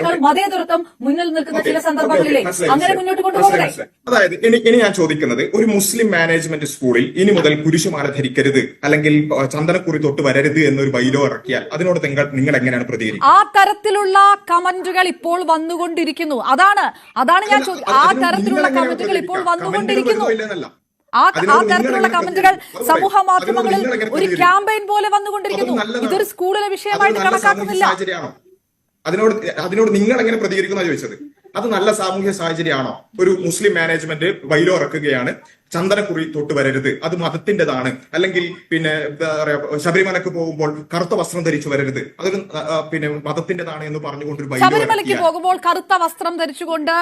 Okay. മതേതൃത്വം മുന്നിൽ നിൽക്കുന്ന ചില സന്ദർഭങ്ങളിലെ അങ്ങനെ മുന്നോട്ട് കൊണ്ടുപോകട്ടെ. അതായത് ഇനി ഞാൻ ചോദിക്കുന്നത് ഒരു മുസ്ലിം മാനേജ്മെന്റ് സ്കൂളിൽ ഇനി മുതൽ പുരുഷമാല ധരിക്കരുത് അല്ലെങ്കിൽ ചന്ദനക്കുറി തൊട്ട് വരരുത് എന്നൊരു ബൈലോ ഇറക്കിയാൽ അതിനോട് നിങ്ങൾ നിങ്ങൾ എങ്ങനെയാണ് പ്രതികരിക്കുന്നത് ആ തരത്തിലുള്ള കമന്റുകൾ ഇപ്പോൾ വന്നുകൊണ്ടിരിക്കുന്നു. അതാണ് അതാണ് ഞാൻ ആ തരത്തിലുള്ള കമന്റുകൾ ഇപ്പോൾ വന്നുകൊണ്ടിരിക്കുന്നു. ആ തരത്തിലുള്ള കമന്റുകൾ സമൂഹ മാധ്യമങ്ങളിൽ ഒരു? ക്യാമ്പയിൻ പോലെ വന്നുകൊണ്ടിരിക്കുന്നു. ഇതൊരു സ്കൂളിലെ വിഷയമായിട്ട് കണക്കാക്കുന്നില്ല. അതിനോട് അതിനോട് നിങ്ങൾ എങ്ങനെ പ്രതികരിക്കുന്ന ചോദിച്ചത്? അത് നല്ല സാമൂഹ്യ സാഹചര്യമാണോ? ഒരു മുസ്ലിം മാനേജ്മെന്റ് വൈലോ ഇറക്കുകയാണ് ചന്ദനക്കുറി തൊട്ട് വരരുത് അത് മതത്തിന്റെതാണ്. അല്ലെങ്കിൽ പിന്നെ എന്താ പറയാ ശബരിമലക്ക് പോകുമ്പോൾ കറുത്ത വസ്ത്രം ധരിച്ചു വരരുത് അതൊരു പിന്നെ മതത്തിന്റെതാണ് എന്ന് പറഞ്ഞുകൊണ്ടൊരു ശബരിമലക്ക് ശബരിമലയ്ക്ക് പോകുമ്പോൾ കറുത്ത വസ്ത്രം ധരിച്ചുകൊണ്ട്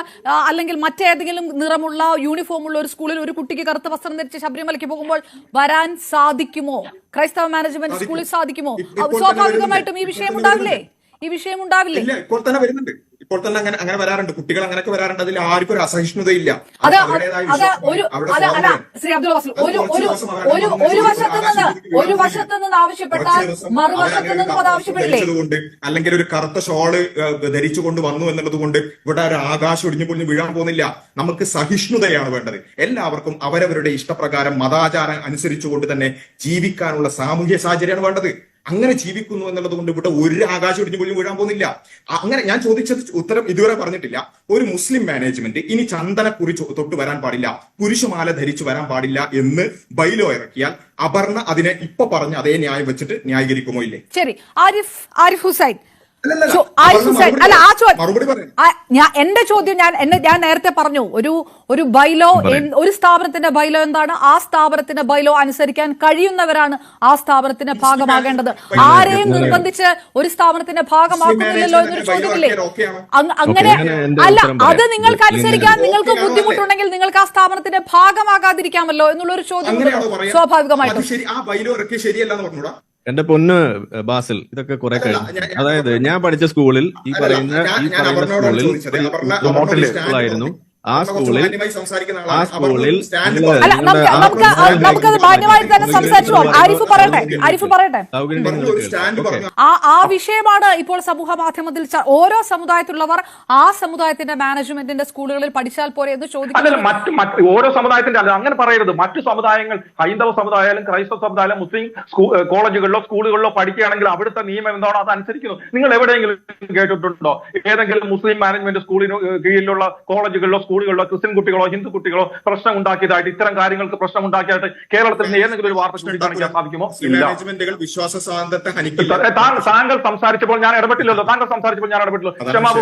അല്ലെങ്കിൽ മറ്റേതെങ്കിലും നിറമുള്ള യൂണിഫോം ഉള്ള ഒരു സ്കൂളിൽ ഒരു കുട്ടിക്ക് കറുത്ത വസ്ത്രം ധരിച്ച് ശബരിമലയ്ക്ക് പോകുമ്പോൾ വരാൻ സാധിക്കുമോ? ക്രൈസ്തവ മാനേജ്മെന്റ്. സ്കൂളിൽ സാധിക്കുമോ? സ്വാഭാവികമായിട്ടും ഈ വിഷയം ഉണ്ടാവില്ലേ? ഈ വിഷയം ഉണ്ടാവില്ല? ഇല്ല ഇപ്പോൾ തന്നെ വരുന്നുണ്ട്. ഇപ്പോൾ തന്നെ അങ്ങനെ അങ്ങനെ വരാറുണ്ട്. കുട്ടികൾ അങ്ങനെയൊക്കെ വരാറുണ്ട്. അതിൽ ആർക്കും ഒരു അസഹിഷ്ണുതയില്ല. അത് അവരുടേതായ അത് ഒരു അവരുടെ അല്ല അല്ല ശ്രീ അബ്ദുൾ വസീൽ ഒരു ഒരു ഒരു ഒരു ഒരു വശത്ത് നിന്ന് ഒരു വശത്ത് നിന്ന് ആവശ്യപ്പെട്ടാൽ കുറച്ച് ദിവസം മറുവശത്ത് അവരങ്ങനെ നിന്നും അത് ആവശ്യപ്പെടില്ലേ? ധരിച്ചതുകൊണ്ട് അല്ലെങ്കിൽ ഒരു കറുത്ത ഷോൾ ധരിച്ചുകൊണ്ട് വന്നു എന്നുള്ളത് കൊണ്ട് ഇവിടെ ഒരു ആകാശം ഒടിഞ്ഞു പൊളിഞ്ഞു വീഴാൻ പോകുന്നില്ല. നമുക്ക് സഹിഷ്ണുതയാണ് വേണ്ടത്. എല്ലാവർക്കും അവരവരുടെ ഇഷ്ടപ്രകാരം മതാചാരം അനുസരിച്ചുകൊണ്ട് തന്നെ ജീവിക്കാനുള്ള സാമൂഹ്യ സാഹചര്യമാണ് വേണ്ടത്. അങ്ങനെ ജീവിക്കുന്നു എന്നുള്ളത് കൊണ്ട് ഇവിടെ ഒരു ആകാശം ഒടിഞ്ഞു പോലും വീഴാൻ പോകുന്നില്ല. അങ്ങനെ ഞാൻ ചോദിച്ചത് ഉത്തരം ഇതുവരെ പറഞ്ഞിട്ടില്ല. ഒരു മുസ്ലിം മാനേജ്മെന്റ് ഇനി ചന്ദനക്കുറി തൊട്ട് വരാൻ പാടില്ല. കുരിശുമാല ധരിച്ചു വരാൻ പാടില്ല എന്ന് ബൈലോ ഇറക്കിയാൽ അപർണ അതിനെ ഇപ്പൊ പറഞ്ഞ അതേ ന്യായം വെച്ചിട്ട് ന്യായീകരിക്കുമോ ഇല്ലേ? ശരി. ആരിഫ് ആരിഫ് ഹുസൈൻ അല്ല ആ ചോദ്യം എന്റെ ചോദ്യം ഞാൻ എന്നെ ഞാൻ നേരത്തെ പറഞ്ഞു ഒരു ഒരു ബൈലോ ഒരു സ്ഥാപനത്തിന്റെ ബൈലോ എന്താണ്? ആ സ്ഥാപനത്തിന്റെ ബൈലോ അനുസരിക്കാൻ കഴിയുന്നവരാണ് ആ സ്ഥാപനത്തിന്റെ ഭാഗമാകേണ്ടത്. ആരെയും നിർബന്ധിച്ച് ഒരു സ്ഥാപനത്തിന്റെ ഭാഗമാക്കുന്നില്ലല്ലോ എന്നൊരു ചോദ്യമില്ലേ അങ്- അങ്ങനെ അല്ല. അത് നിങ്ങൾക്ക് അനുസരിക്കാൻ നിങ്ങൾക്ക് ബുദ്ധിമുട്ടുണ്ടെങ്കിൽ നിങ്ങൾക്ക് ആ സ്ഥാപനത്തിന്റെ ഭാഗമാകാതിരിക്കാമല്ലോ എന്നുള്ള ഒരു ചോദ്യം. സ്വാഭാവികമായിട്ടും. ശരിയല്ല എന്റെ പൊന്ന് ബാസിൽ ഇതൊക്കെ കുറെ കഴിഞ്ഞു. അതായത് ഞാൻ പഠിച്ച സ്കൂളിൽ ഈ പറയുന്ന ഈ പറയുന്ന സ്കൂളിൽ ആയിരുന്നു. സ്കൂളായിരുന്നു ആ സ്കൂളിൽ ആ സ്കൂളിൽ സ്റ്റാൻഡ് അല്ല നമുക്ക് നമുക്കത് മാന്യമായി തന്നെ സംസാരിച്ചു ആരിഫ് പറയട്ടെ? ആരിഫ് പറയട്ടെ. ആ ആ വിഷയമാണ് ഇപ്പോൾ സമൂഹ മാധ്യമത്തിൽ ഓരോ സമുദായത്തിലുള്ളവർ ആ സമുദായത്തിന്റെ മാനേജ്മെന്റിന്റെ സ്കൂളുകളിൽ പഠിച്ചാൽ പോരെ എന്ന് ചോദിക്കുന്നത് മറ്റ് മറ്റ് ഓരോ സമുദായത്തിന്റെ അല്ല അങ്ങനെ പറയരുത്. മറ്റു സമുദായങ്ങൾ ഹൈന്ദവ സമുദായാലും ക്രൈസ്തവ സമുദായാലും മുസ്ലിം കോളേജുകളിലോ സ്കൂളുകളിലോ പഠിക്കുകയാണെങ്കിൽ അവിടുത്തെ നിയമം എന്താണോ അത് അനുസരിക്കുന്നു. നിങ്ങൾ എവിടെയെങ്കിലും കേട്ടിട്ടുണ്ടോ? ഏതെങ്കിലും മുസ്ലിം മാനേജ്മെന്റ് സ്കൂളിന് കീഴിലുള്ള കോളേജുകളിലോ സ്കൂളുകളിലോ ക്രിസ്ത്യൻ കുട്ടികളോ ഹിന്ദു കുട്ടികളോ പ്രശ്നം ഉണ്ടാക്കിയതായിട്ട് ഇത്തരം കാര്യങ്ങൾക്ക് പ്രശ്നം ഉണ്ടാക്കിയതായിട്ട് കേരളത്തിൽ നിന്ന് ഏതെങ്കിലും ഒരു വാർത്ത ചൂണ്ടിക്കാണിക്കാൻ സാധിക്കുമോ? ഇല്ല. വിശ്വാസ സ്വാതന്ത്ര്യത്തെ താങ്കൾ സംസാരിച്ചപ്പോൾ ഞാൻ ഇടപെട്ടില്ലല്ലോ. താങ്കൾ സംസാരിച്ചപ്പോൾ ഞാൻ ഇടപെട്ടില്ലല്ലോ. അതാണ് ക്ഷമാ